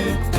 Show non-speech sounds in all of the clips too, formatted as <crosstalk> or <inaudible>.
O,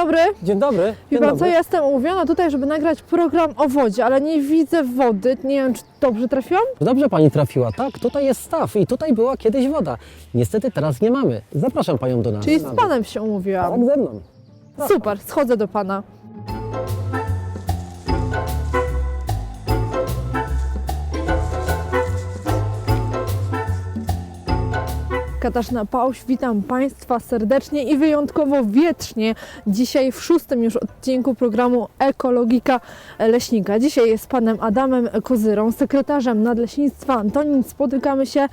dobry. Dzień dobry. Dzień co, dobry. ja jestem umówiona tutaj, żeby nagrać program o wodzie, ale nie widzę wody. Nie wiem, czy dobrze trafiłam? Dobrze pani trafiła, tak? Tutaj jest staw i tutaj była kiedyś woda. Niestety teraz nie mamy. Zapraszam panią do nas. Czyli z panem się umówiłam. Tak, ze mną. Super, schodzę do pana. Katarzyna Pałuś, witam Państwa serdecznie i wyjątkowo wietrznie. Dzisiaj w szóstym już odcinku programu Ekologika Leśnika. Dzisiaj jest Panem Adamem Kozyrą, sekretarzem Nadleśnictwa Antonin. Spotykamy się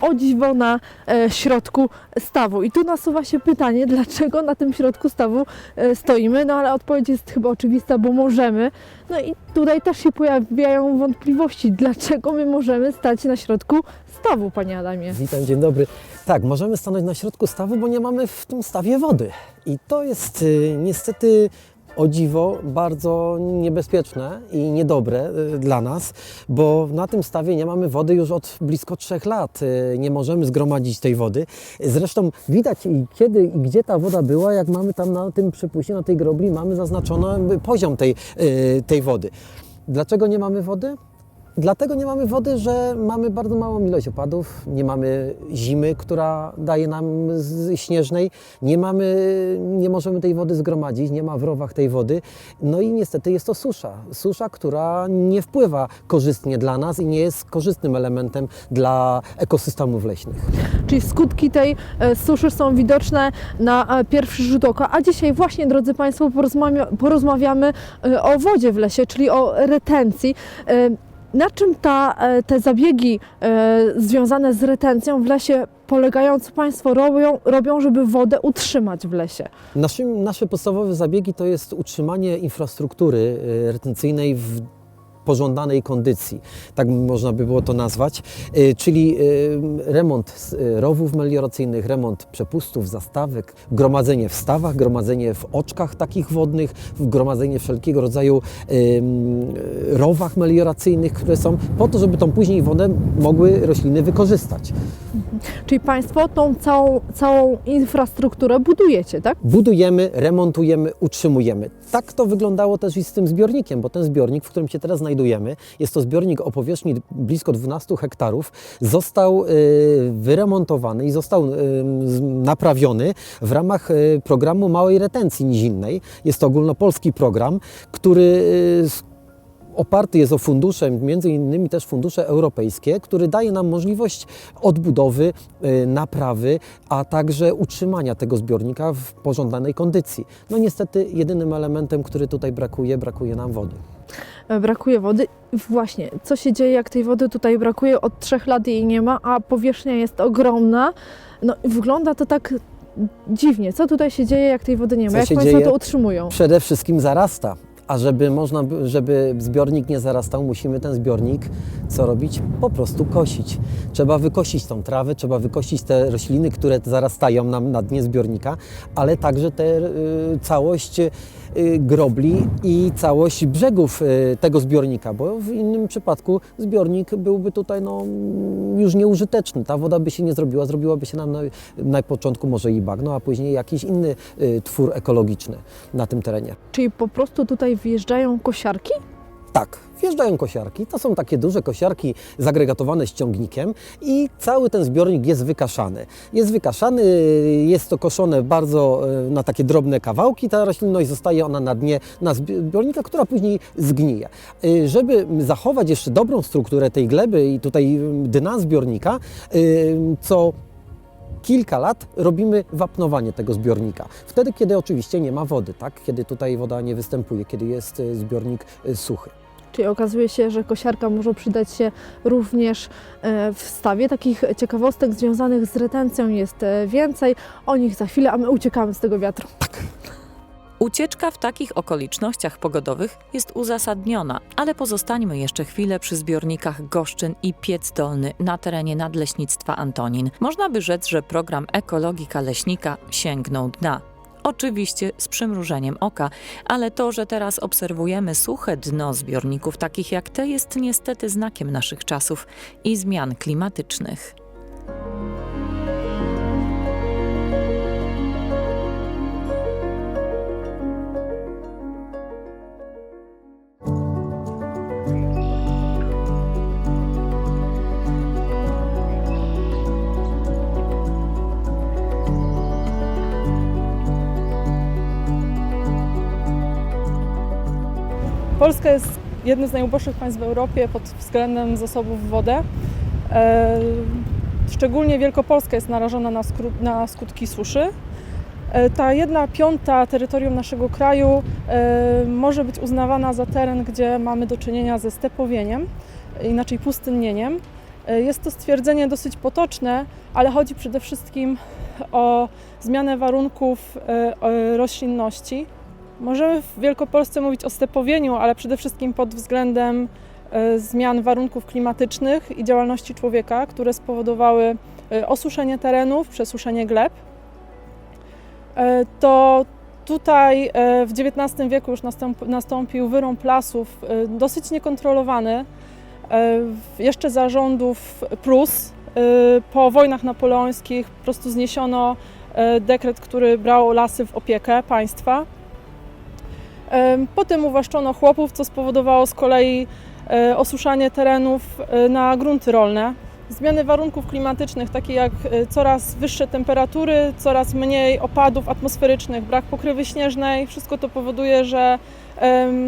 o dziwo na e, środku stawu. I tu nasuwa się pytanie, dlaczego na tym środku stawu e, stoimy, no ale odpowiedź jest chyba oczywista, bo możemy. No i tutaj też się pojawiają wątpliwości, dlaczego my możemy stać na środku stawu, Panie Adamie. Witam, dzień dobry. Tak, możemy stanąć na środku stawu, bo nie mamy w tym stawie wody. I to jest y, niestety o dziwo bardzo niebezpieczne i niedobre y, dla nas, bo na tym stawie nie mamy wody już od blisko trzech lat. Y, nie możemy zgromadzić tej wody. Zresztą widać kiedy i gdzie ta woda była, jak mamy tam na tym przypuście, na tej grobli, mamy zaznaczony poziom tej, y, tej wody. Dlaczego nie mamy wody? Dlatego nie mamy wody, że mamy bardzo małą ilość opadów, nie mamy zimy, która daje nam śnieżnej, nie mamy, nie możemy tej wody zgromadzić, nie ma w rowach tej wody. No i niestety jest to susza. Susza, która nie wpływa korzystnie dla nas i nie jest korzystnym elementem dla ekosystemów leśnych. Czyli skutki tej e, suszy są widoczne na e, pierwszy rzut oka. A dzisiaj właśnie, drodzy Państwo, porozmawia- porozmawiamy e, o wodzie w lesie, czyli o retencji. Na czym ta, e, te zabiegi e, związane z retencją w lesie polegają, co Państwo robią, robią, żeby wodę utrzymać w lesie? Naszym, nasze podstawowe zabiegi to jest utrzymanie infrastruktury e, retencyjnej w pożądanej kondycji, tak można by było to nazwać, E, czyli e, remont e, rowów melioracyjnych, remont przepustów, zastawek, gromadzenie w stawach, gromadzenie w oczkach takich wodnych, gromadzenie wszelkiego rodzaju rowach melioracyjnych, które są po to, żeby tą później wodę mogły rośliny wykorzystać. Czyli Państwo tą całą, całą infrastrukturę budujecie, tak? budujemy, remontujemy, utrzymujemy. Tak to wyglądało też i z tym zbiornikiem, bo ten zbiornik, w którym się teraz znajdujemy, jest to zbiornik o powierzchni blisko 12 hektarów, został y, wyremontowany i został y, naprawiony w ramach y, programu małej retencji nizinnej. Jest to ogólnopolski program, który y, oparty jest o fundusze, między innymi też fundusze europejskie, który daje nam możliwość odbudowy, y, naprawy, a także utrzymania tego zbiornika w pożądanej kondycji. No niestety jedynym elementem, który tutaj brakuje, brakuje nam wody. E, Brakuje wody. Właśnie, co się dzieje, jak tej wody tutaj brakuje? Od trzech lat jej nie ma, a powierzchnia jest ogromna. No wygląda to tak dziwnie. Co tutaj się dzieje, jak tej wody nie ma? Co jak Państwo dzieje? to utrzymują? Przede wszystkim zarasta. A żeby można, by- żeby zbiornik nie zarastał, musimy ten zbiornik co robić? Po prostu kosić. Trzeba wykosić tą trawę, trzeba wykosić te rośliny, które zarastają nam na dnie zbiornika, ale także tę y, całość grobli i całość brzegów y, tego zbiornika, bo w innym przypadku zbiornik byłby tutaj no, już nieużyteczny. Ta woda by się nie zrobiła, zrobiłaby się nam na, na początku może i bagno, a później jakiś inny y, twór ekologiczny na tym terenie. Czyli po prostu tutaj wjeżdżają kosiarki? Tak, wjeżdżają kosiarki. To są takie duże kosiarki zagregatowane z ciągnikiem i cały ten zbiornik jest wykaszany. Jest wykaszany, jest to koszone bardzo e, na takie drobne kawałki. Ta roślinność zostaje ona na dnie na zbiornika, która później zgnije. E, Żeby zachować jeszcze dobrą strukturę tej gleby i tutaj dna zbiornika, e, co kilka lat robimy wapnowanie tego zbiornika. Wtedy, kiedy oczywiście nie ma wody, tak? Kiedy tutaj woda nie występuje, kiedy jest zbiornik suchy. Czyli okazuje się, że kosiarka może przydać się również e, w stawie. Takich ciekawostek związanych z retencją jest e, więcej. O nich za chwilę, a my uciekamy z tego wiatru. Ucieczka w takich okolicznościach pogodowych jest uzasadniona, ale pozostańmy jeszcze chwilę przy zbiornikach Goszczyn i Piec Dolny na terenie Nadleśnictwa Antonin. Można by rzec, że program Ekologika Leśnika sięgnął dna. Oczywiście z przymrużeniem oka, ale to, że teraz obserwujemy suche dno zbiorników takich jak te, jest niestety znakiem naszych czasów i zmian klimatycznych. Polska jest jednym z najuboższych państw w Europie pod względem zasobów wody. E, Szczególnie Wielkopolska jest narażona na, na skutki suszy. E, Ta jedna piąta terytorium naszego kraju e, może być uznawana za teren, gdzie mamy do czynienia ze stepowieniem, inaczej pustynnieniem. Jest to stwierdzenie dosyć potoczne, ale chodzi przede wszystkim o zmianę warunków roślinności. Możemy w Wielkopolsce mówić o stepowieniu, ale przede wszystkim pod względem e, zmian warunków klimatycznych i działalności człowieka, które spowodowały e, osuszenie terenów, przesuszenie gleb. E, To tutaj w XIX wieku już nastąp- nastąpił wyrąb lasów dosyć niekontrolowany, jeszcze za rządów Prus. Po wojnach napoleońskich po prostu zniesiono dekret, który brał lasy w opiekę państwa. Em, Potem uwłaszczono chłopów, co spowodowało z kolei e, osuszanie terenów e, na grunty rolne. Zmiany warunków klimatycznych, takie jak e, coraz wyższe temperatury, coraz mniej opadów atmosferycznych, brak pokrywy śnieżnej, wszystko to powoduje, że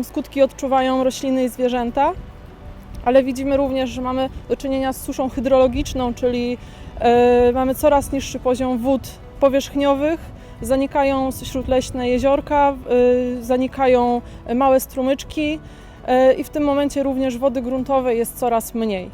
skutki odczuwają rośliny i zwierzęta. Ale widzimy również, że mamy do czynienia z suszą hydrologiczną, czyli mamy coraz niższy poziom wód powierzchniowych, zanikają śródleśne jeziorka, y, zanikają małe strumyczki y, i w tym momencie również wody gruntowej jest coraz mniej.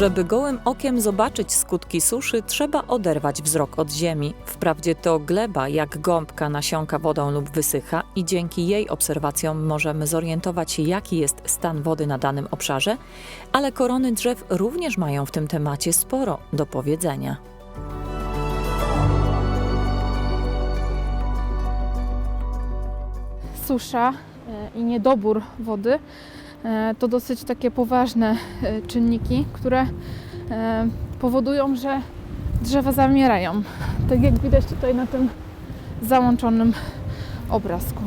Żeby gołym okiem zobaczyć skutki suszy, trzeba oderwać wzrok od ziemi. Wprawdzie to gleba jak gąbka nasiąka wodą lub wysycha i dzięki jej obserwacjom możemy zorientować się, jaki jest stan wody na danym obszarze, ale korony drzew również mają w tym temacie sporo do powiedzenia. susza e, i niedobór wody to dosyć takie poważne e, czynniki, które e, powodują, że drzewa zamierają. Tak jak widać tutaj na tym załączonym obrazku.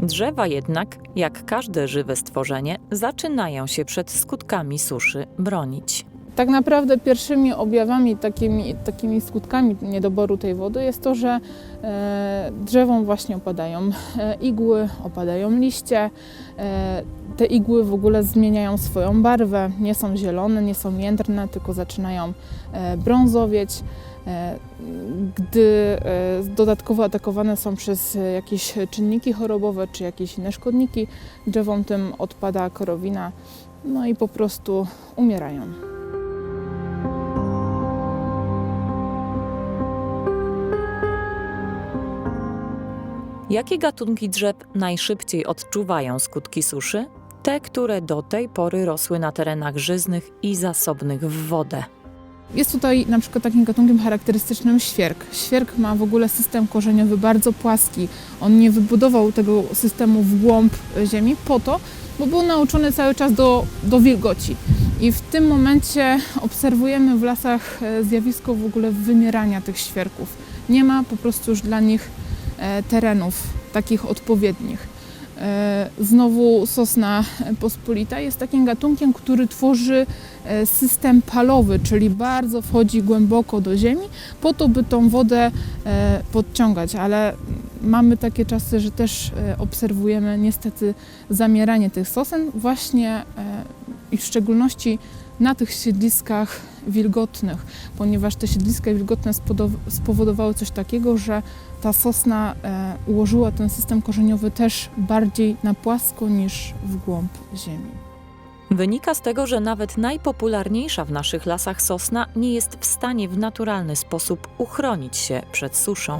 Drzewa jednak, jak każde żywe stworzenie, zaczynają się przed skutkami suszy bronić. Tak naprawdę pierwszymi objawami, takimi, takimi skutkami niedoboru tej wody jest to, że e, drzewom właśnie opadają e, igły, opadają liście. E, te igły w ogóle zmieniają swoją barwę, nie są zielone, nie są jędrne, tylko zaczynają brązowieć. Gdy dodatkowo atakowane są przez jakieś czynniki chorobowe czy jakieś inne szkodniki, drzewom tym odpada korowina, no i po prostu umierają. Jakie gatunki drzew najszybciej odczuwają skutki suszy? Te, które do tej pory rosły na terenach żyznych i zasobnych w wodę. Jest tutaj na przykład takim gatunkiem charakterystycznym świerk. Świerk ma w ogóle system korzeniowy bardzo płaski. On nie wybudował tego systemu w głąb ziemi po to, bo był nauczony cały czas do, do wilgoci. I w tym momencie obserwujemy w lasach e, zjawisko w ogóle wymierania tych świerków. Nie ma po prostu już dla nich terenów takich odpowiednich. E, Znowu sosna pospolita jest takim gatunkiem, który tworzy e, system palowy, czyli bardzo wchodzi głęboko do ziemi, po to, by tą wodę e, podciągać, ale mamy takie czasy, że też e, obserwujemy niestety zamieranie tych sosen właśnie e, i w szczególności na tych siedliskach wilgotnych, ponieważ te siedliska wilgotne spowodowały coś takiego, że ta sosna e, ułożyła ten system korzeniowy też bardziej na płasko niż w głąb ziemi. Wynika z tego, że nawet najpopularniejsza w naszych lasach sosna nie jest w stanie w naturalny sposób uchronić się przed suszą.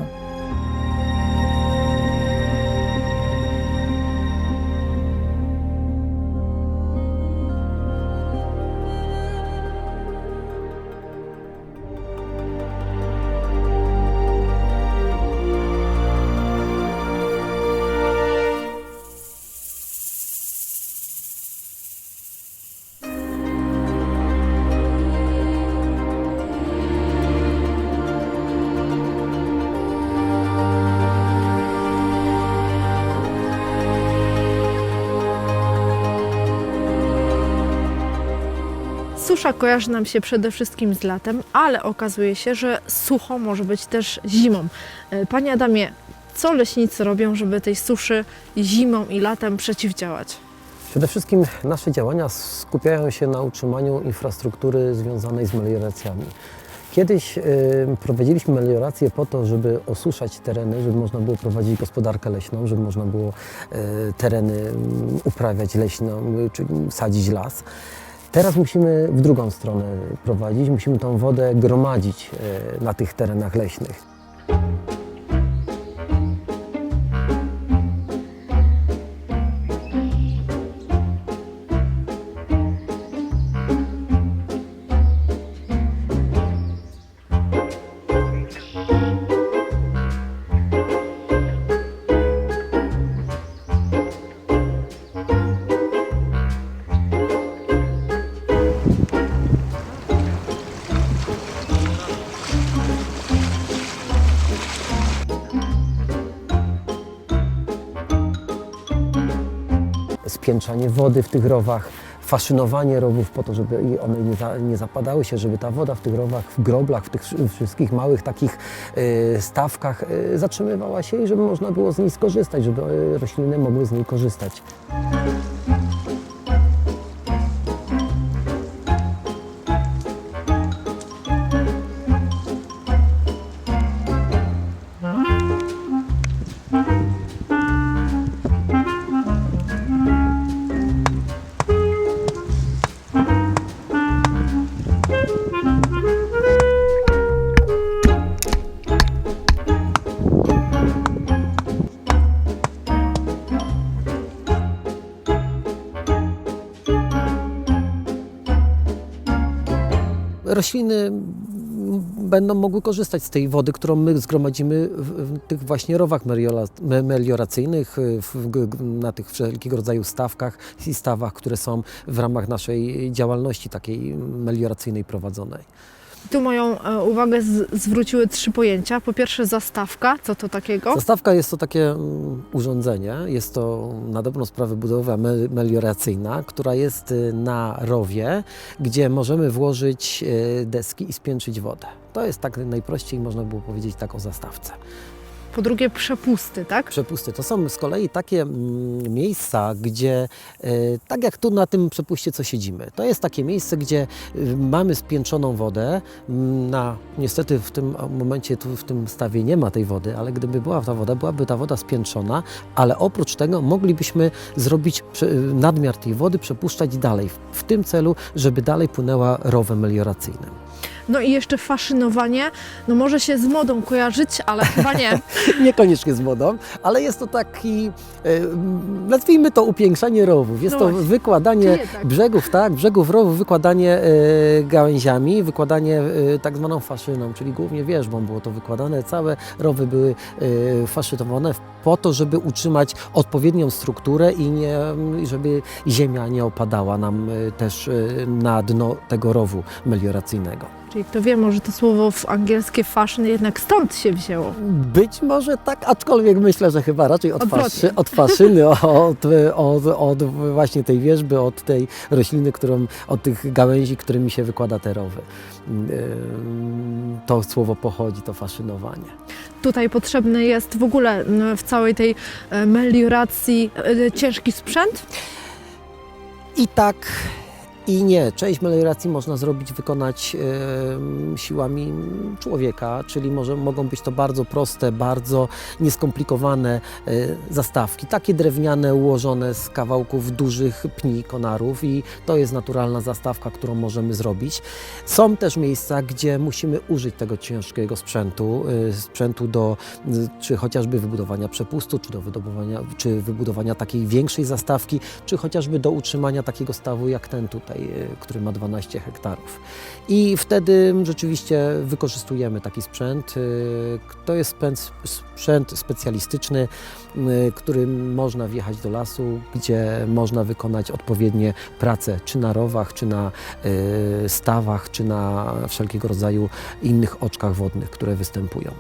Susza kojarzy nam się przede wszystkim z latem, ale okazuje się, że sucho może być też zimą. E, Panie Adamie, co leśnicy robią, żeby tej suszy zimą i latem przeciwdziałać? Przede wszystkim nasze działania skupiają się na utrzymaniu infrastruktury związanej z melioracjami. Kiedyś y, prowadziliśmy meliorację po to, żeby osuszać tereny, żeby można było prowadzić gospodarkę leśną, żeby można było y, tereny mm, uprawiać leśną, czy sadzić las. Teraz musimy w drugą stronę prowadzić, musimy tą wodę gromadzić y, na tych terenach leśnych. Spiętrzanie wody w tych rowach, faszynowanie rowów po to, żeby one nie, za, nie zapadały się, żeby ta woda w tych rowach, w groblach, w tych wszy- wszystkich małych takich y, stawkach y, zatrzymywała się i żeby można było z niej skorzystać, żeby y, rośliny mogły z niej korzystać. Rośliny będą mogły korzystać z tej wody, którą my zgromadzimy w, tych właśnie rowach melioracyjnych, na tych wszelkiego rodzaju stawkach i stawach, które są w ramach naszej działalności takiej melioracyjnej prowadzonej. Tu moją e, uwagę z, zwróciły trzy pojęcia. Po pierwsze zastawka, co to takiego? Zastawka jest to takie mm, urządzenie, jest to na dobrą sprawę budowa mel- melioracyjna, która jest y, na rowie, gdzie możemy włożyć y, deski i spiętrzyć wodę. To jest tak najprościej można było powiedzieć tak o zastawce. Po drugie przepusty, tak? Przepusty to są z kolei takie mm, miejsca, gdzie e, tak jak tu na tym przepuście, co siedzimy, to jest takie miejsce, gdzie y, mamy spiętrzoną wodę. Mm, Na, niestety w tym momencie tu w tym stawie nie ma tej wody, ale gdyby była ta woda, byłaby ta woda spiętrzona, ale oprócz tego moglibyśmy zrobić y, nadmiar tej wody, przepuszczać dalej, w tym celu, żeby dalej płynęła rowem melioracyjnym. No i jeszcze faszynowanie. No może się z modą kojarzyć, ale chyba nie. <laughs> Niekoniecznie z wodą, ale jest to taki, e, nazwijmy to upiększanie rowów. Jest No to właśnie. wykładanie tak? brzegów, tak, brzegów rowów, wykładanie e, gałęziami, wykładanie e, tak zwaną faszyną, czyli głównie wierzbą było to wykładane. Całe rowy były e, faszytowane po to, żeby utrzymać odpowiednią strukturę i nie, żeby ziemia nie opadała nam też na dno tego rowu melioracyjnego. Czyli kto wie, może to słowo w angielskie fashion jednak stąd się wzięło. Być może tak, aczkolwiek myślę, że chyba raczej od, faszy, od faszyny, od, od, od właśnie tej wierzby, od tej rośliny, którą, od tych gałęzi, którymi się wykłada te rowy. To słowo pochodzi, to faszynowanie. Tutaj potrzebny jest w ogóle w całej tej e, melioracji e, ciężki sprzęt. I tak i nie. Część melioracji można zrobić, wykonać em, siłami człowieka, czyli może, mogą być to bardzo proste, bardzo nieskomplikowane e, zastawki, takie drewniane, ułożone z kawałków dużych pni konarów i to jest naturalna zastawka, którą możemy zrobić. Są też miejsca, gdzie musimy użyć tego ciężkiego sprzętu, e, sprzętu do y, czy chociażby wybudowania przepustu, czy do wydobywania, czy wybudowania takiej większej zastawki, czy chociażby do utrzymania takiego stawu jak ten tutaj, y, który ma 12 hektarów. I wtedy rzeczywiście wykorzystujemy taki sprzęt. y, To jest sprzęt, specjalistyczny, y, którym można wjechać do lasu, gdzie można wykonać odpowiednie prace, czy na rowach, czy na stawach, czy na wszelkiego rodzaju innych oczkach wodnych, które występują.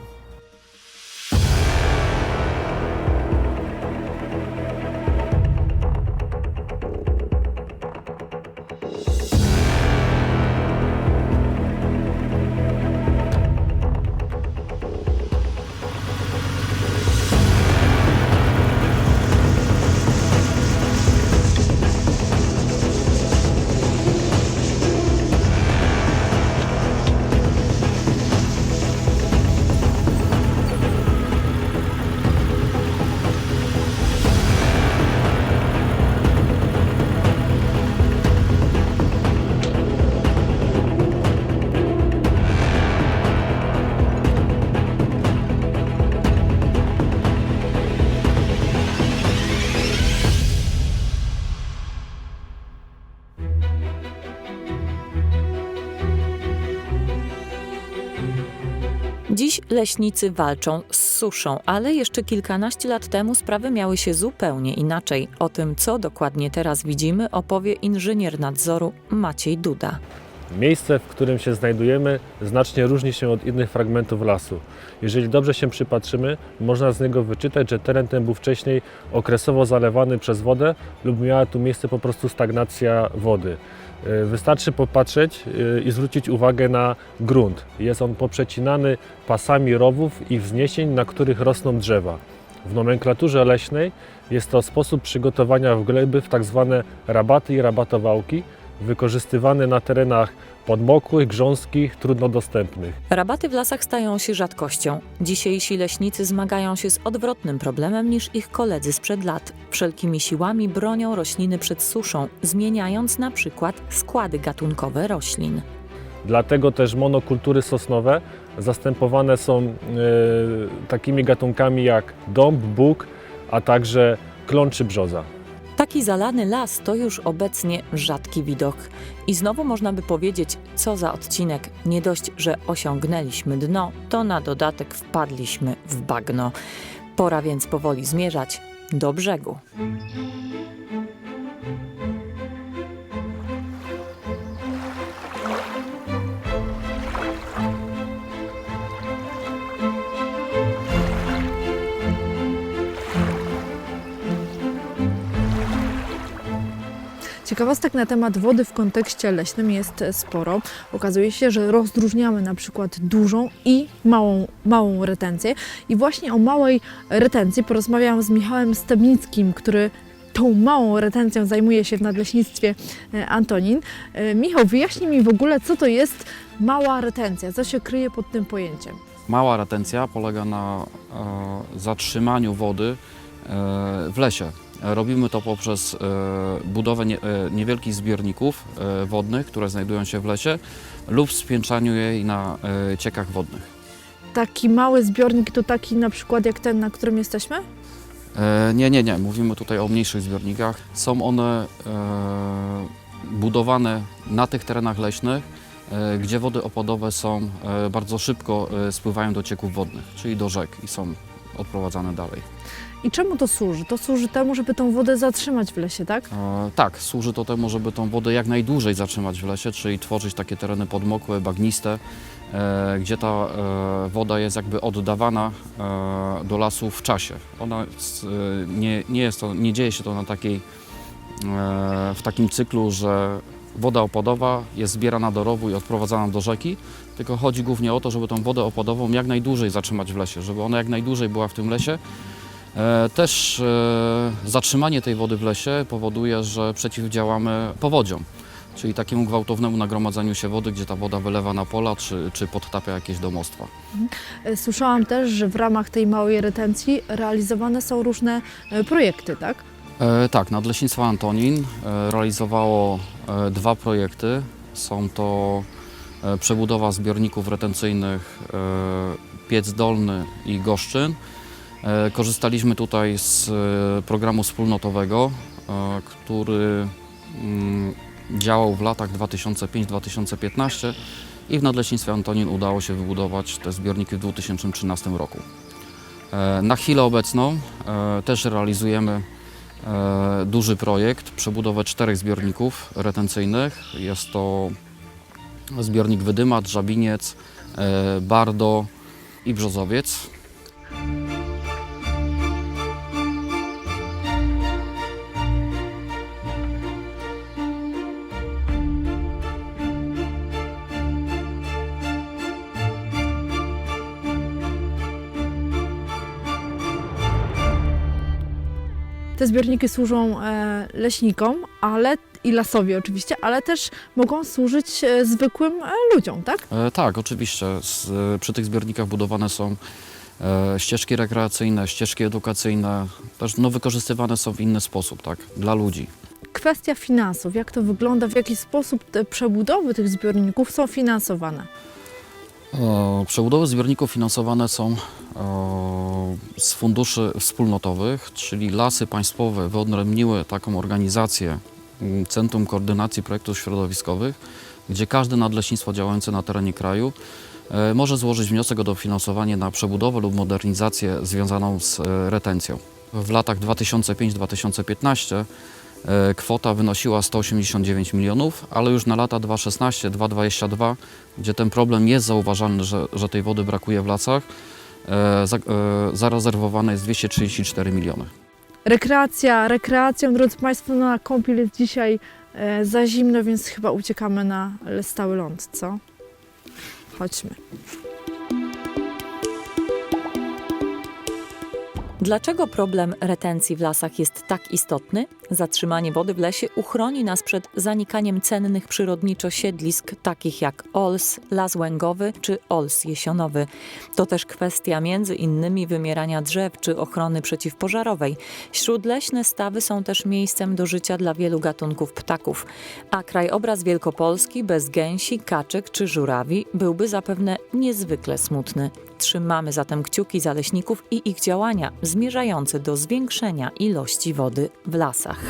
Leśnicy walczą z suszą, ale jeszcze kilkanaście lat temu sprawy miały się zupełnie inaczej. O tym, co dokładnie teraz widzimy, opowie inżynier nadzoru Maciej Duda. Miejsce, w którym się znajdujemy, znacznie różni się od innych fragmentów lasu. Jeżeli dobrze się przypatrzymy, można z niego wyczytać, że teren ten był wcześniej okresowo zalewany przez wodę lub miała tu miejsce po prostu stagnacja wody. Y, Wystarczy popatrzeć y, i zwrócić uwagę na grunt. Jest on poprzecinany pasami rowów i wzniesień, na których rosną drzewa. W nomenklaturze leśnej jest to sposób przygotowania w gleby w tak zwane rabaty i rabatowałki, wykorzystywane na terenach podmokłych, grząskich, trudno dostępnych. Rabaty w lasach stają się rzadkością. Dzisiejsi leśnicy zmagają się z odwrotnym problemem niż ich koledzy sprzed lat. Wszelkimi siłami bronią rośliny przed suszą, zmieniając na przykład składy gatunkowe roślin. Dlatego też monokultury sosnowe zastępowane są e, takimi gatunkami jak dąb, bóg, a także klon czy brzoza. Taki zalany las to już obecnie rzadki widok. I znowu można by powiedzieć, co za odcinek. Nie dość, że osiągnęliśmy dno, to na dodatek wpadliśmy w bagno. Pora więc powoli zmierzać do brzegu. Ciekawostek na temat wody w kontekście leśnym jest sporo. Okazuje się, że rozróżniamy na przykład dużą i małą, małą retencję. I właśnie o małej retencji porozmawiałam z Michałem Stebnickim, który tą małą retencją zajmuje się w nadleśnictwie e, Antonin. E, Michał, wyjaśnij mi w ogóle, co to jest mała retencja, co się kryje pod tym pojęciem. Mała retencja polega na e, zatrzymaniu wody e, w lesie. Robimy to poprzez e, budowę e, niewielkich zbiorników e, wodnych, które znajdują się w lesie lub spięczaniu jej na ciekach wodnych. Taki mały zbiornik to taki na przykład jak ten, na którym jesteśmy? Nie, nie, nie. Mówimy tutaj o mniejszych zbiornikach. Są one budowane na tych terenach leśnych, gdzie wody opadowe są bardzo szybko spływają do cieków wodnych, czyli do rzek i są odprowadzane dalej. I czemu to służy? To służy temu, żeby tą wodę zatrzymać w lesie, tak? E, tak, służy to temu, żeby tą wodę jak najdłużej zatrzymać w lesie, czyli tworzyć takie tereny podmokłe, bagniste, e, gdzie ta e, woda jest jakby oddawana e, do lasu w czasie. Ona e, nie, nie, jest to, nie dzieje się to na takiej, e, w takim cyklu, że woda opadowa jest zbierana do rowu i odprowadzana do rzeki, tylko chodzi głównie o to, żeby tą wodę opadową jak najdłużej zatrzymać w lesie, żeby ona jak najdłużej była w tym lesie, E, Też e, zatrzymanie tej wody w lesie powoduje, że przeciwdziałamy powodziom, czyli takiemu gwałtownemu nagromadzeniu się wody, gdzie ta woda wylewa na pola czy, czy podtapia jakieś domostwa. E, Słyszałam też, że w ramach tej małej retencji realizowane są różne projekty, tak? E, tak, Nadleśnictwo Antonin realizowało dwa projekty. Są to e, przebudowa zbiorników retencyjnych e, Piec Dolny i Goszczyn. E, korzystaliśmy tutaj z e, programu wspólnotowego, e, który mm, działał w latach 2005-2015 i w Nadleśnictwie Antonin udało się wybudować te zbiorniki w 2013 roku. E, Na chwilę obecną e, też realizujemy e, duży projekt, przebudowę czterech zbiorników retencyjnych. Jest to zbiornik Wydymat, Żabiniec, e, Bardo i Brzozowiec. Te zbiorniki służą e, leśnikom, ale i lasowi oczywiście, ale też mogą służyć e, zwykłym e, ludziom, tak? E, Tak, oczywiście. Z, przy tych zbiornikach budowane są e, ścieżki rekreacyjne, ścieżki edukacyjne, też no, wykorzystywane są w inny sposób, tak, dla ludzi. Kwestia finansów, jak to wygląda, w jaki sposób te przebudowy tych zbiorników są finansowane? E, Przebudowy zbiorników finansowane są e, z funduszy wspólnotowych, czyli Lasy Państwowe wyodrębniły taką organizację mm, Centrum Koordynacji Projektów Środowiskowych, gdzie każde nadleśnictwo działające na terenie kraju e, może złożyć wniosek o dofinansowanie na przebudowę lub modernizację związaną z e, retencją. W latach 2005-2015 e, kwota wynosiła 189 milionów, ale już na lata 2016-2022 gdzie ten problem jest zauważalny, że, że tej wody brakuje w lasach, zarezerwowane jest 234 miliony. Rekreacja, rekreacją, drodzy Państwo, na kąpiel jest dzisiaj e, za zimno, więc chyba uciekamy na stały ląd, co? Chodźmy. Dlaczego problem retencji w lasach jest tak istotny? Zatrzymanie wody w lesie uchroni nas przed zanikaniem cennych przyrodniczo siedlisk, takich jak ols, las łęgowy czy ols jesionowy. To też kwestia między innymi wymierania drzew czy ochrony przeciwpożarowej. Śródleśne stawy są też miejscem do życia dla wielu gatunków ptaków. A krajobraz Wielkopolski bez gęsi, kaczek czy żurawi byłby zapewne niezwykle smutny. Trzymamy zatem kciuki za leśników i ich działania zmierzające do zwiększenia ilości wody w lasach.